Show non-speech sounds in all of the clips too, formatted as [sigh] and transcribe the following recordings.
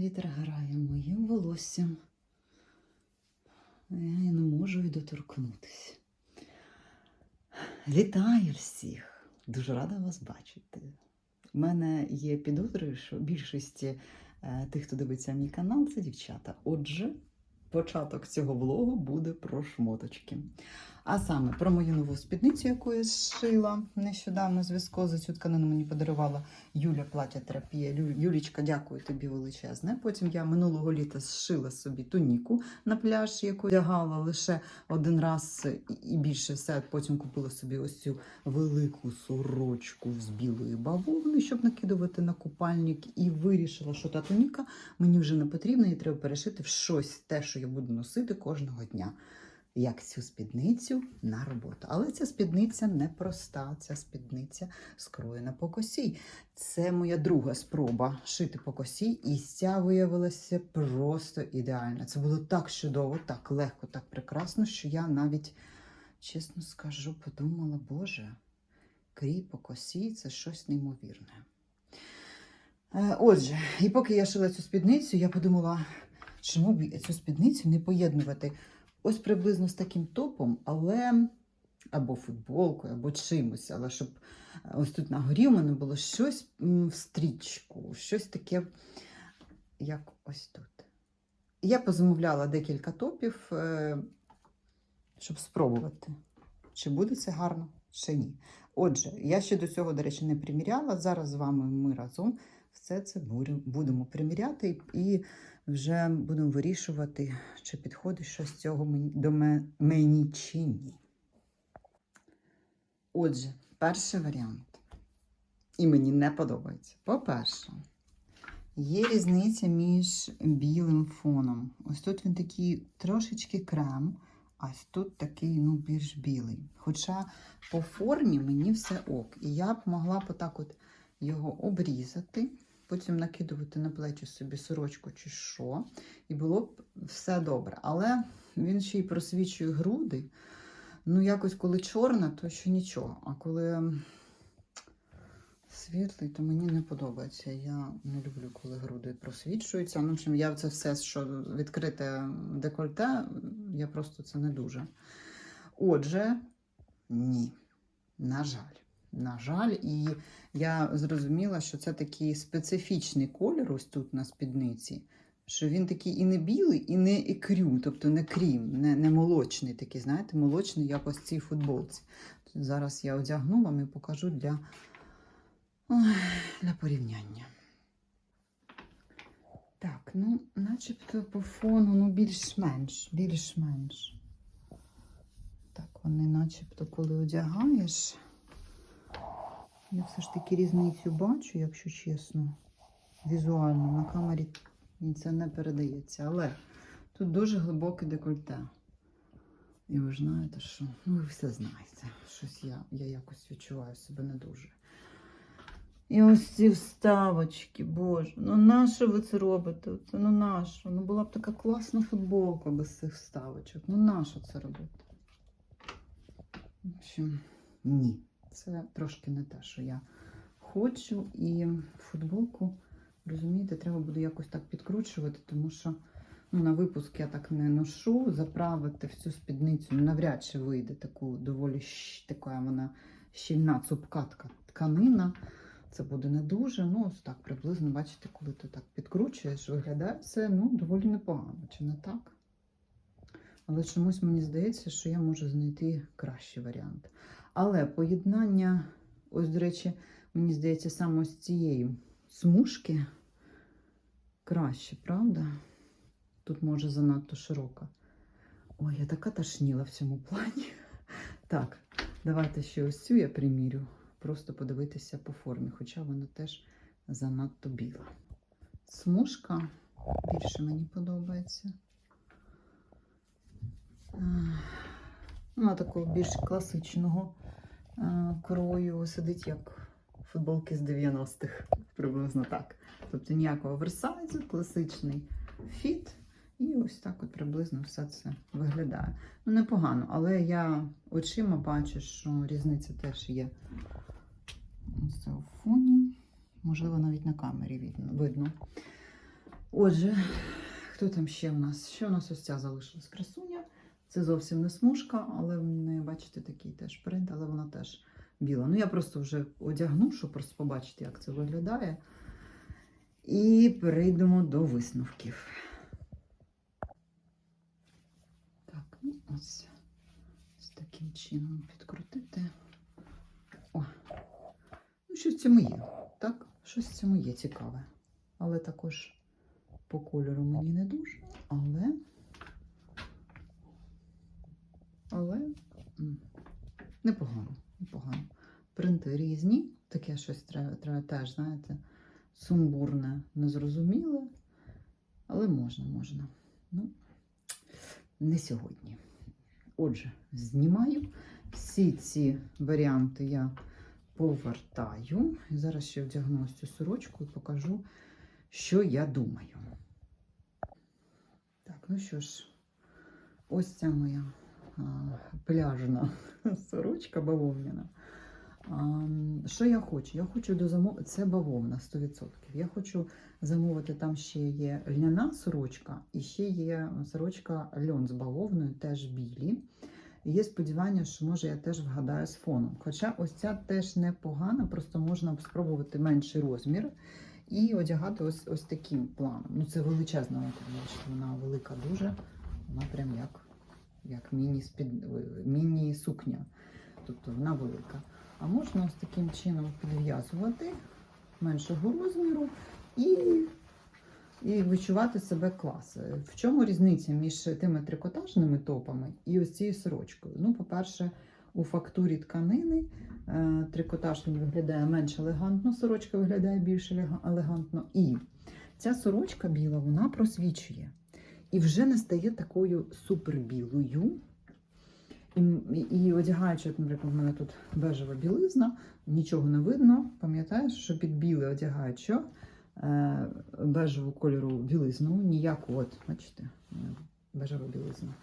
вітер грає моїм волоссям. Я не можу й доторкнутися. Вітаю всіх! Дуже рада вас бачити. У мене є підозри, що більшість е, тих, хто дивиться мій канал, це дівчата. Отже, початок цього влогу буде про шмоточки. А саме про мою нову спідницю, яку я зшила нещодавно з віскози. Цю тканину мені подарувала Юля плаття терапія. Юлічка, дякую тобі величезне. Потім я минулого літа зшила собі туніку на пляж, яку одягала лише один раз і більше все. Потім купила собі ось цю велику сорочку з білої бавовни, щоб накидувати на купальник, і вирішила, що та туніка мені вже не потрібна, і треба перешити в щось те, що я буду носити кожного дня. Як цю спідницю на роботу. Але ця спідниця не проста, ця спідниця скроєна по косі. Це моя друга спроба шити по косі, і ця виявилася просто ідеальна. Це було так чудово, так легко, так прекрасно, що я навіть, чесно скажу, подумала, Боже, крій по косі це щось неймовірне. Е, Отже, і поки я шила цю спідницю, я подумала, чому б цю спідницю не поєднувати ось приблизно з таким топом, але або футболкою, або чимось, але щоб е, ось тут на горі у мене було щось в стрічку, щось таке, як ось тут. Я позамовляла декілька топів, е, щоб спробувати, чи буде це гарно, чи ні. Отже, я ще до цього, до речі, не приміряла. Зараз з вами ми разом все це будемо приміряти і вже будемо вирішувати, чи підходить щось з цього до мені чи ні. Отже, перший варіант. І мені не подобається. По-перше, є різниця між білим фоном. Ось тут він такий трошечки крем, а тут такий ну, більш білий. Хоча по формі мені все ок. І я б могла б отак от його обрізати, потім накидувати на плечі собі сорочку чи що, і було б все добре. Але він ще й просвічує груди. Ну, якось, коли чорна, то ще нічого. А коли світлий, то мені не подобається. Я не люблю, коли груди просвічуються. Ну, в общем, я це все, що відкрите декольте, я просто це не дуже. Отже, ні. На жаль. На жаль, і я зрозуміла, що це такий специфічний колір ось тут на спідниці, що він такий і не білий, і не ікрю, тобто не крім, не, не молочний такий, знаєте, молочний, як ось цій футболці. Зараз я одягну вам і покажу для, для порівняння. Так, ну, начебто по фону, ну, більш-менш, більш-менш. Так, вони начебто, коли одягаєш. Я все ж таки різницю бачу, якщо чесно, візуально. На камері це не передається. Але тут дуже глибоке декольте. І ви ж знаєте, що ну, ви все знаєте. Щось я, я якось відчуваю себе не дуже. І ось ці вставочки, боже, ну нащо ви це робите? Це ну нащо? Ну була б така класна футболка без цих вставочок. Ну нащо це робити? В общем, ні. Це трошки не те, що я хочу. І футболку, розумієте, треба буде якось так підкручувати, тому що ну, на випуск я так не ношу. Заправити в цю спідницю навряд чи вийде таку доволі така вона щільна, цупка тканина. Це буде не дуже. Ну, ось так приблизно, бачите, коли ти так підкручуєш, виглядає це ну, доволі непогано, чи не так? Але чомусь мені здається, що я можу знайти кращий варіант. Але поєднання, ось, до речі, мені здається, саме з цієї смужки краще, правда? Тут може занадто широка. Ой, я така тошніла в цьому плані. [laughs] Так, давайте ще ось цю я примірю. Просто подивитися по формі, хоча вона теж занадто біла. Смужка більше мені подобається. Вона такого більш класичного крою сидить, як футболки з 90-х, приблизно так. Тобто ніякого оверсайзу, класичний фіт. І ось так от приблизно все це виглядає. Ну, непогано, але я очима бачу, що різниця теж є. Це у фоні. Можливо, навіть на камері видно. Отже, хто там ще в нас? Ще у нас ось ця залишилась красуня. Це зовсім не смужка, але в неї, бачите, такий теж принт, але вона теж біла. Ну, я просто вже одягну, щоб просто побачити, як це виглядає. І перейдемо до висновків. Так, ну ось з таким чином підкрутити. О, ну щось в цьому є. Так, щось в цьому є цікаве. Але також по кольору мені не дуже. Але. Але непогано, непогано. Принти різні. Таке щось треба, треба теж, знаєте, сумбурне, незрозуміле. Але можна, можна. Ну, не сьогодні. Отже, знімаю. Всі ці варіанти я повертаю. І зараз ще вдягну ось цю сорочку і покажу, що я думаю. Так, ну що ж, ось ця моя пляжна [laughs] сорочка бавовняна. Що я хочу? Я хочу дозамовити, це бавовна 100%. Я хочу замовити, там ще є льняна сорочка, і ще є сорочка льон з бавовною, теж білі. Є сподівання, що може я теж вгадаю з фоном. Хоча ось ця теж непогана, просто можна спробувати менший розмір і одягати ось, ось таким планом. Ну, це величезна, вона велика дуже. Вона прям як, як ой, міні-сукня. Тобто вона велика. А можна ось таким чином підв'язувати меншого розміру і, і відчувати себе клас. В чому різниця між тими трикотажними топами і ось цією сорочкою? Ну, по-перше, у фактурі тканини е, трикотаж виглядає менш елегантно, сорочка виглядає більш елегантно. І ця сорочка біла, вона просвічує. І вже не стає такою супербілою. І, і, одягаючи, от, наприклад, в мене тут бежева білизна, нічого не видно. Пам'ятаєш, що під біле одягають? Е, бежеву кольору білизну, ніякого, от, бачите, бежева білизна,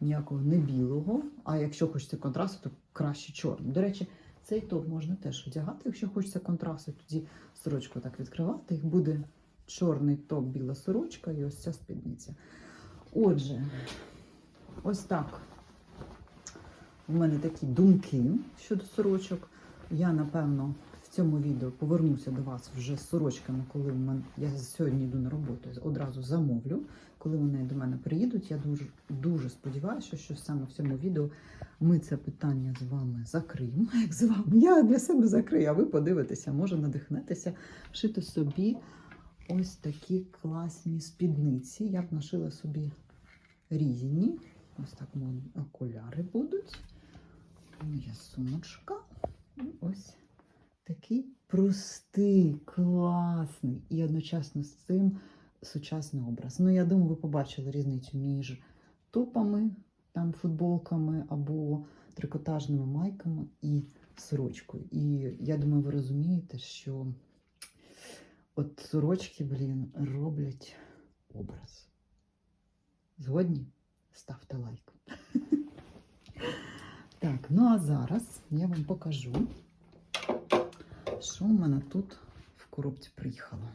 ніякого не білого. А якщо хочеться контрасту, то краще чорний. До речі, цей топ можна теж одягати, якщо хочеться контрасту, тоді сорочку так відкривати. І буде чорний топ, біла сорочка і ось ця спідниця. Отже, ось так. У мене такі думки щодо сорочок. Я, напевно, в цьому відео повернуся до вас вже з сорочками, коли в мене я сьогодні йду на роботу, одразу замовлю. Коли вони до мене приїдуть, я дуже дуже сподіваюся, що саме в цьому відео ми це питання з вами закриємо. [laughs] Як з вами? Я для себе закрию, а ви подивитеся, може надихнетеся шити собі ось такі класні спідниці. Я б нашила собі різні. Ось так мої окуляри будуть. Моя сумочка. І ось такий простий, класний і одночасно з цим сучасний образ. Ну, я думаю, ви побачили різницю між топами, там футболками або трикотажними майками і сорочкою. І я думаю, ви розумієте, що от сорочки, блін, роблять образ. Згодні? Ставте лайк. [laughs] Так, ну а зараз я вам покажу, що в мене тут в коробці приїхало.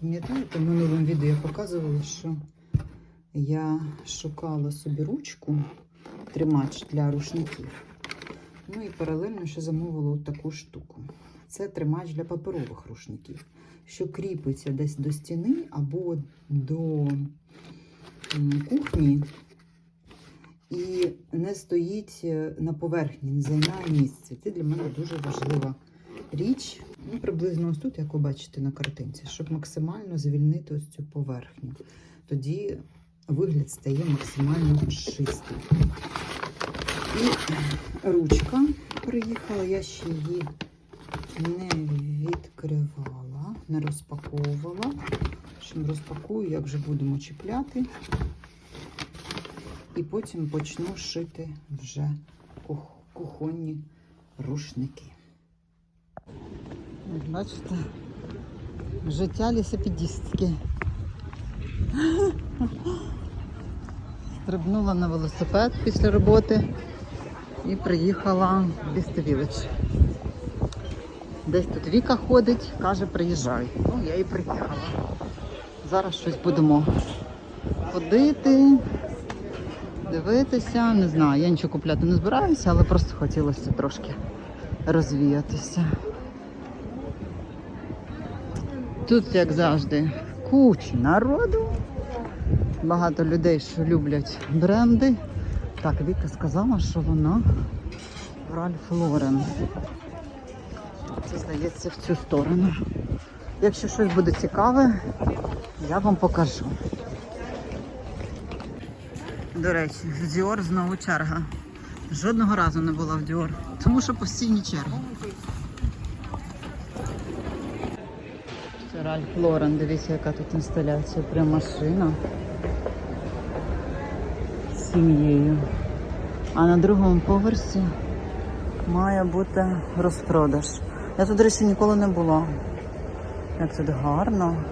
Пам'ятаєте, в минулому відео я показувала, що я шукала собі ручку, тримач для рушників. Ну і паралельно ще замовила от таку штуку. Це тримач для паперових рушників, що кріпиться десь до стіни або до кухні і не стоїть е, на поверхні, не займає місце. Це для мене дуже важлива річ. Ну, приблизно ось тут, як ви бачите на картинці, щоб максимально звільнити ось цю поверхню. Тоді вигляд стає максимально чистий. І ручка приїхала, я ще її не відкривала, не розпаковувала. Чим розпакую, як вже будемо чіпляти. І потім почну шити вже кухонні рушники. Ось Бачите, життя лісопедістки. Стрибнула на велосипед після роботи. і приїхала в Village. Десь тут Віка ходить, каже, приїжджай. Ну, я і приїхала. Зараз щось будемо ходити, дивитися. Не знаю, я нічого купляти не збираюся, але просто хотілося трошки розвіятися. Тут, як завжди, куча народу. Багато людей, що люблять бренди. Так, Віка сказала, що вона Ральф Лорен. Здається в цю сторону. Якщо щось буде цікаве, я вам покажу. До речі, в Діор знову черга. Жодного разу не була в Діор, тому що постійні черги. Це Ральф Лорен, дивіться, яка тут інсталяція, прям машина з сім'єю. А на другому поверсі має бути розпродаж. Я тут, до речі, ніколи не була. Як тут гарно.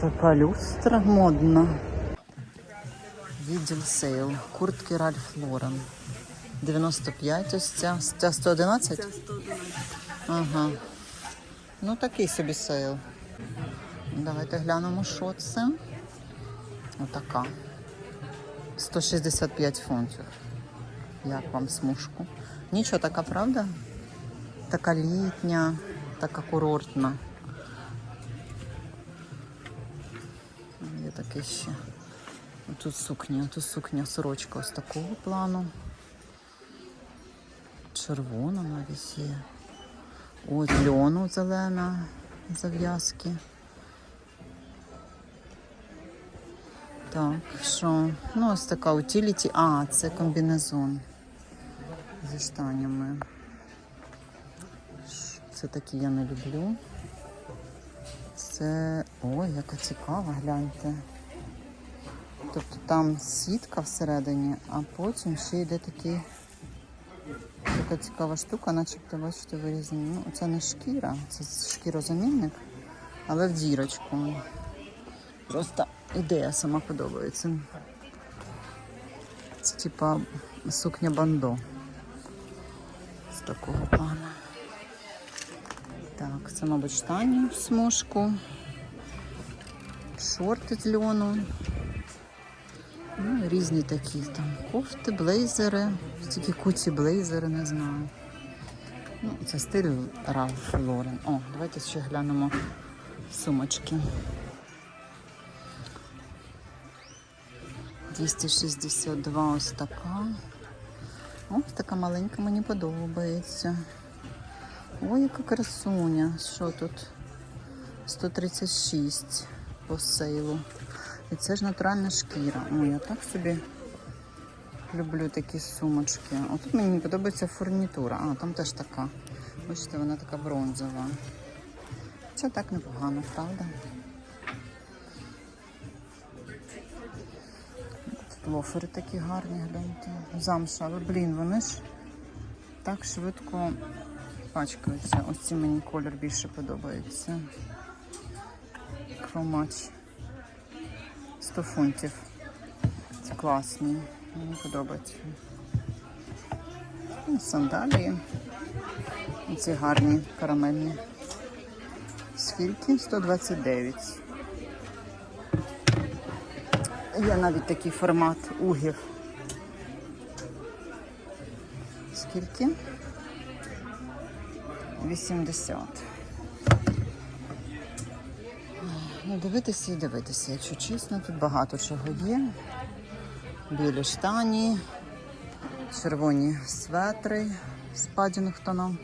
Така люстра модна. Відділ сейл. Куртки Ральф Лорен. 95 ось ця. Ця 111? Це 111. Ага. Ну такий собі сейл. Давайте глянемо, що це. Отака. 165 фунтів. Як вам смужку? Нічого така, правда? Така літня, така курортна. Є таке ще. Тут сукня, тут сукня сорочка ось такого плану. Червона навіть є. Ось льону зелена зав'язки. Так, що? Ну, ось така утіліті. А, це комбінезон зі штанями. Ш- Це такі я не люблю. Це. Ой, яка цікава, гляньте. Тобто там сітка всередині, а потім ще йде такий. Така цікава штука, начебто, бачите, вирізані. Ну, це не шкіра, це шкірозамінник, але в дірочку. Просто ідея сама подобається. Це типа сукня бандо. З такого плану. Так, це, мабуть, штані в смужку. Шорти з льону. Ну, різні такі там кофти, блейзери. Тільки куці блейзери, не знаю. Ну, це стиль Ральф Лорен. О, давайте ще глянемо сумочки. 262 ось така. Ось така маленька мені подобається. Ой, яка красуня. Що тут? 136 по сейлу. І це ж натуральна шкіра. Ой, я так собі люблю такі сумочки. Отут мені подобається фурнітура. А, там теж така. Бачите, вона така бронзова. Це так непогано, правда? Тут лофери такі гарні, гляньте. Замшаві. Блін, вони ж так швидко пачкаються. Ось ці мені колір більше подобається. Хромач. 100 фунтів. Це класні. Мені подобається. Ну, Сандалії. Ці гарні карамельні. Скільки? 129. Є навіть такий формат угів. Скільки? 80. Ну, дивитися і дивитися, якщо чесно, тут багато чого є. Білі штані, червоні светри з Падінгтоном.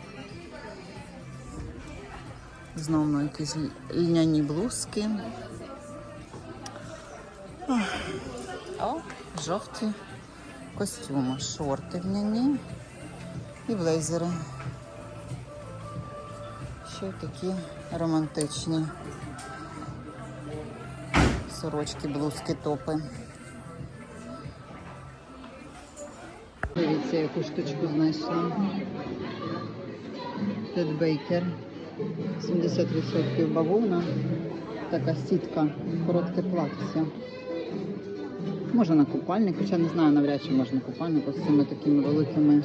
Знову якісь льняні блузки. О, жовті костюми, шорти льняні і блейзери. Ще такі романтичні сорочки, блузки, топи. Дивіться, яку штучку знайшла. Тед Бейкер. 70% бавовна. Така сітка, коротке плаття. Може на купальник, хоча не знаю, навряд чи можна купальник ось з цими такими великими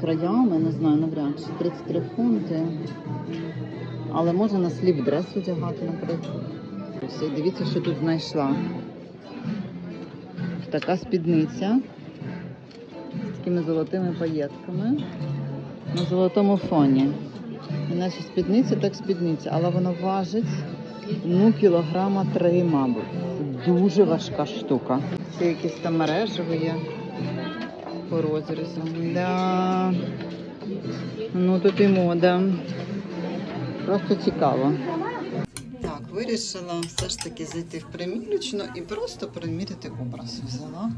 краями, не знаю, навряд чи 33 фунти. Але можна на сліп дрес одягати, наприклад. Ось, дивіться, що тут знайшла. Така спідниця з такими золотими паєтками на золотому фоні. Іначе спідниця, так спідниця, але вона важить ну, кілограма три, мабуть. Дуже важка штука. Це якісь там мережеві є по розрізу. Да. Ну тут і мода. Просто цікаво. Так, вирішила все ж таки зайти в примірочну і просто приміряти образ. Взяла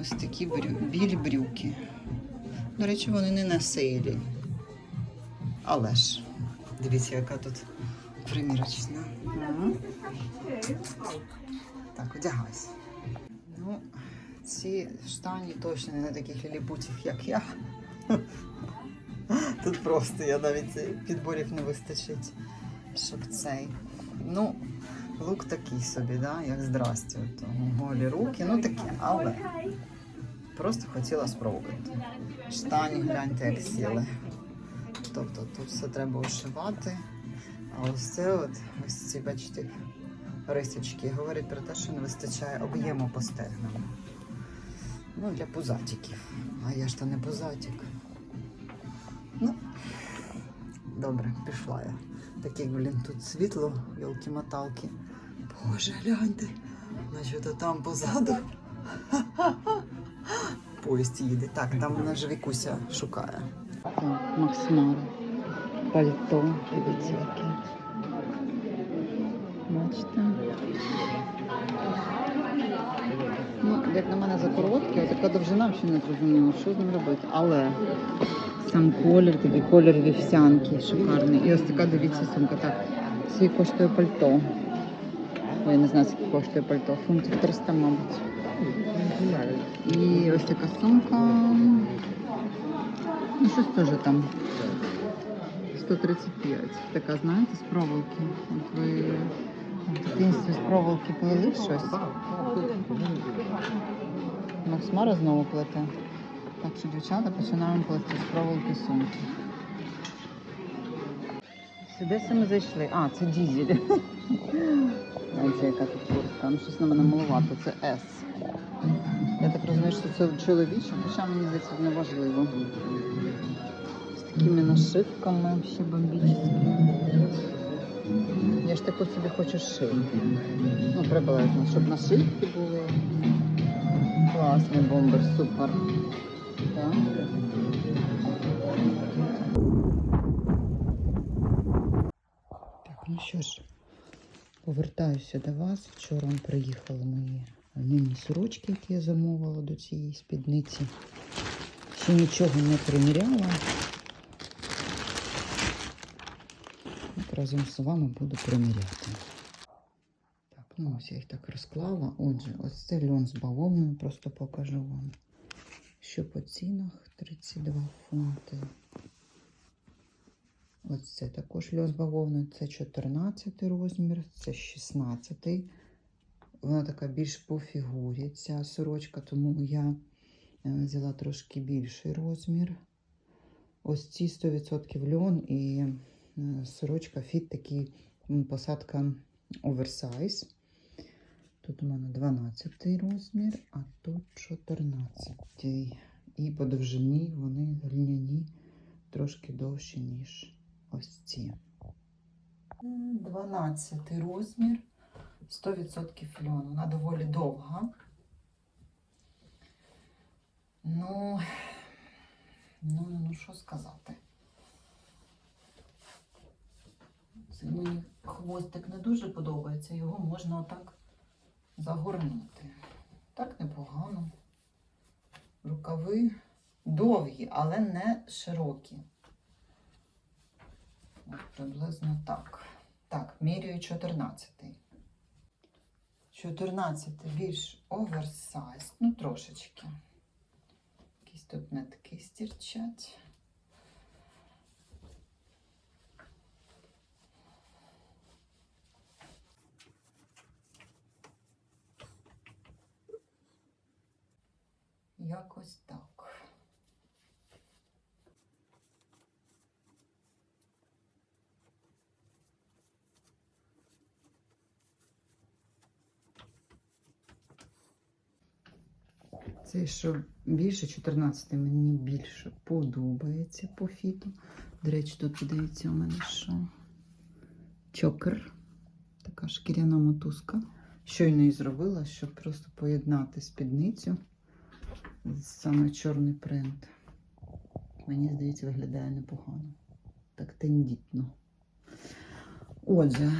ось такі брю... білі брюки. До речі, вони не на сейлі. Але ж, дивіться, яка тут примірочна. Так, одягайся. Ну, ці штані точно не таких ліліпутів, як я. Тут просто я навіть підборів не вистачить, щоб цей. Ну, лук такий собі, да? як здрасте. От, голі руки, ну таке, але просто хотіла спробувати. Штані, гляньте, як сіли. Тобто тут все треба ушивати. А ось це от, ось ці, бачите, рисочки говорять про те, що не вистачає об'єму по стегнам. Ну, для пузатиків. А я ж то не пузатик. Ну, добре, пішла я. Так як, блін, тут світло, йолки-моталки. Боже, гляньте, наче то там позаду. Поїзд їде. Так, там вона ж Вікуся шукає. Так. Пальто, дивіться яке. Бачите? Як на мене за коротке, така довжина ще не зрозуміло, що з ним робити. Але сам колір, такий колір вівсянки шикарний. І ось така, дивіться, сумка. Так, скільки коштує пальто. Ой, я не знаю, скільки коштує пальто. Фунтів 300, мабуть. І ось така сумка. Ну, щось теж там. 135. Така, знаєте, з проволоки. От ви в дитинстві з проволоки плели щось. Максмара знову плете. Так що, дівчата, починаємо плести з проволоки сумки. Сюди ми зайшли. А, це дізель. Знаєте, яка тут куртка. Ну, щось на мене маловато, це S. Я так розумію, що це чоловіче, хоча мені здається, не важливо. З такими нашивками ще бомбічні. Я ж таку собі хочу шити. Ну, приблизно, щоб нашивки були. Класний бомбер, супер. Так. Ну що ж, повертаюся до вас. Вчора приїхали мої льняні сорочки, які я замовила до цієї спідниці. Ще нічого не приміряла. От разом з вами буду приміряти. Так, ну ось я їх так розклала. Отже, ось це льон з бавовною, просто покажу вам. Що по цінах 32 фунти. Ось це також льон з бавовною. Це 14 розмір, це 16. Вона така більш по фігурі, ця сорочка, тому я е, взяла трошки більший розмір. Ось ці 100% льон і сорочка фіт такий посадка оверсайз. Тут у мене 12 розмір, а тут 14. І по довжині вони льняні трошки довші, ніж ось ці. 12 розмір, 100% льону. Вона доволі довга. Ну, ну, ну що сказати. Це мені хвостик не дуже подобається, його можна отак загорнути. Так непогано. Рукави довгі, але не широкі. От приблизно так. Так, міряю 14. 14 більш оверсайз, ну трошечки. Якісь тут нитки стірчать. Якось так. Це що більше 14 мені більше подобається по фіту. До речі, тут подивіться у мене що. Чокер. Така шкіряна мотузка. Щойно її зробила, щоб просто поєднати спідницю. Саме чорний принт. Мені здається, виглядає непогано. Так тендітно. Отже,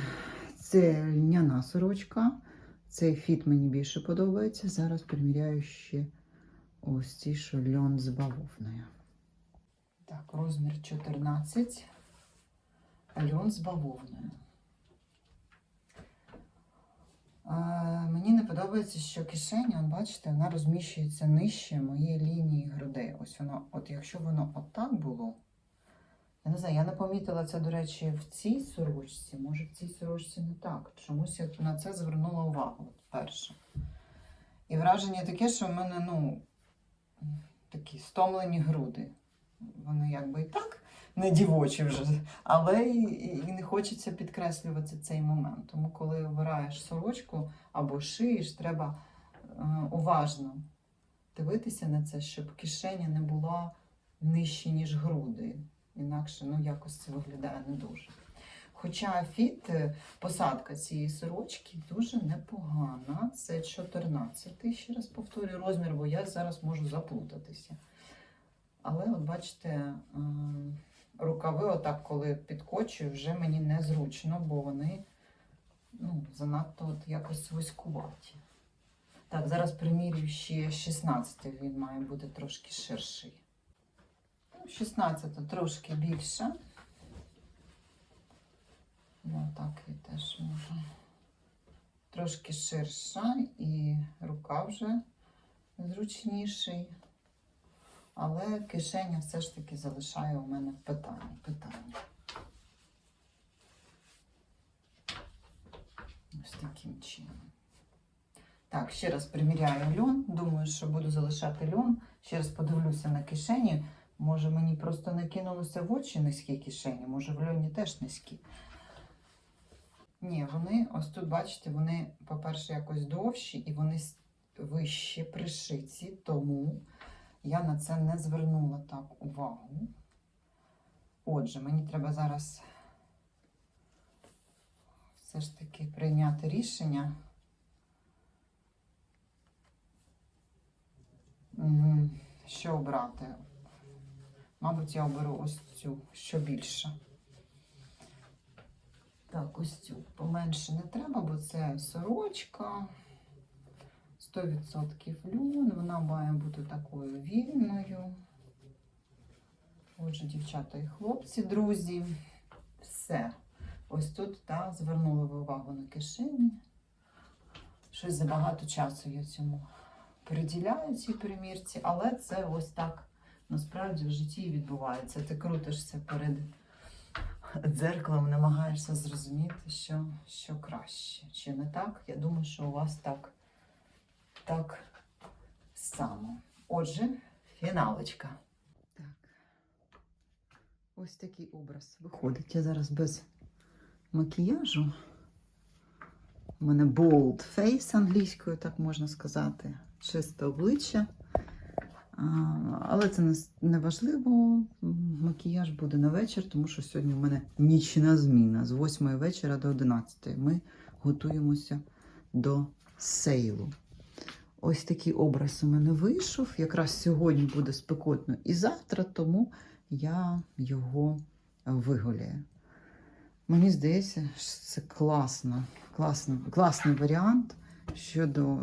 це льняна сорочка. Цей фіт мені більше подобається. Зараз приміряю ще ось ці, що льон з бавовною. Так, розмір 14. Льон з бавовною. А, мені не подобається, що кишеня, от бачите, вона розміщується нижче моєї лінії грудей. Ось воно, от якщо воно отак було, я не знаю, я не помітила це, до речі, в цій сорочці. Може, в цій сорочці не так. Чомусь я на це звернула увагу от вперше. І враження таке, що в мене, ну, такі стомлені груди. Вони якби і так не дівочі вже, але і, і не хочеться підкреслювати цей момент. Тому, коли обираєш сорочку або шиєш, треба е, уважно дивитися на це, щоб кишеня не була нижче, ніж груди. Інакше ну, якось це виглядає не дуже. Хоча фіт, е, посадка цієї сорочки дуже непогана. Це 14, ще раз повторюю, розмір, бо я зараз можу заплутатися. Але, от бачите, е, рукави, отак, коли підкочую, вже мені незручно, бо вони ну, занадто от якось вузькуваті. Так, зараз примірюю ще 16, він має бути трошки ширший. 16 трошки більше. Ну, так і теж можу. Трошки ширша і рука вже зручніший. Але кишеня все ж таки залишає у мене питання. питання. Ось таким чином. Так, ще раз приміряю льон. Думаю, що буду залишати льон. Ще раз подивлюся на кишені. Може, мені просто не кинулося в очі низькі кишені, може в льоні теж низькі. Ні, вони, ось тут, бачите, вони, по-перше, якось довші і вони вище пришиті, тому я на це не звернула так увагу. Отже, мені треба зараз все ж таки прийняти рішення. Що обрати? Мабуть, я оберу ось цю, що більше. Так, ось цю поменше не треба, бо це сорочка. 100% льон, вона має бути такою вільною. Отже, дівчата і хлопці, друзі, все. Ось тут так, звернули ви увагу на кишені. Щось забагато часу я цьому приділяю цій примірці, але це ось так насправді в житті відбувається. Ти крутишся перед дзеркалом, намагаєшся зрозуміти, що, що краще. Чи не так? Я думаю, що у вас так, так само. Отже, фіналочка. Так. Ось такий образ виходить. Я зараз без макіяжу. У мене bold face англійською, так можна сказати. Чисте обличчя. Але це не, важливо. Макіяж буде на вечір, тому що сьогодні в мене нічна зміна з 8 вечора до 11. Ми готуємося до сейлу. Ось такий образ у мене вийшов. Якраз сьогодні буде спекотно і завтра, тому я його виголяю. Мені здається, що це класно, класно, класний варіант щодо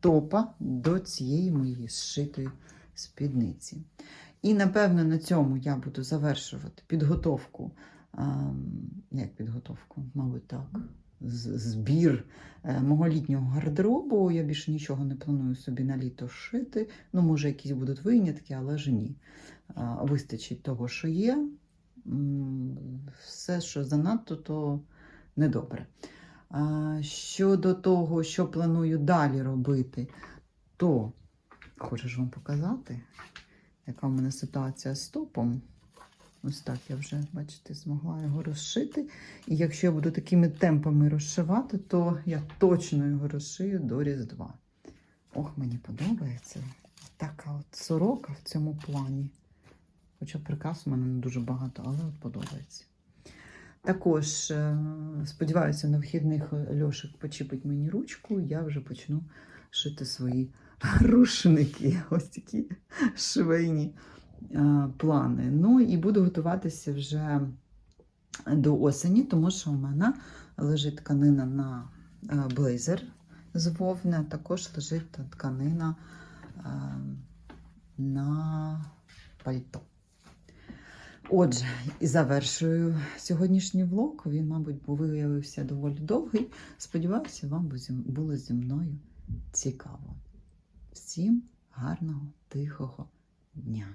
топа до цієї моєї зшитої спідниці. І напевно на цьому я буду завершувати підготовку. ем, Як підготовку, мабуть, так. Збір е, мого літнього гардеробу. Я більше нічого не планую собі на літо шити. Ну, може, якісь будуть винятки, але ж ні. Вистачить того, що є. Все, що занадто, то недобре. Щодо того, що планую далі робити, то Хочу вам показати, яка в мене ситуація з топом. Ось так я вже, бачите, змогла його розшити. І якщо я буду такими темпами розшивати, то я точно його розшию до Різдва. Ох, мені подобається. Така от сорока в цьому плані. Хоча приказ у мене не дуже багато, але от подобається. Також е, сподіваюся, на вхідних Льошик почіпить мені ручку, я вже почну шити свої рушники. Ось такі швейні плани. Ну і буду готуватися вже до осені, тому що у мене лежить тканина на е, блейзер з вовни, також лежить тканина е, на пальто. Отже, і завершую сьогоднішній влог. Він, мабуть, виявився доволі довгий. Сподіваюся, вам було зі мною цікаво. Всім гарного, тихого дня!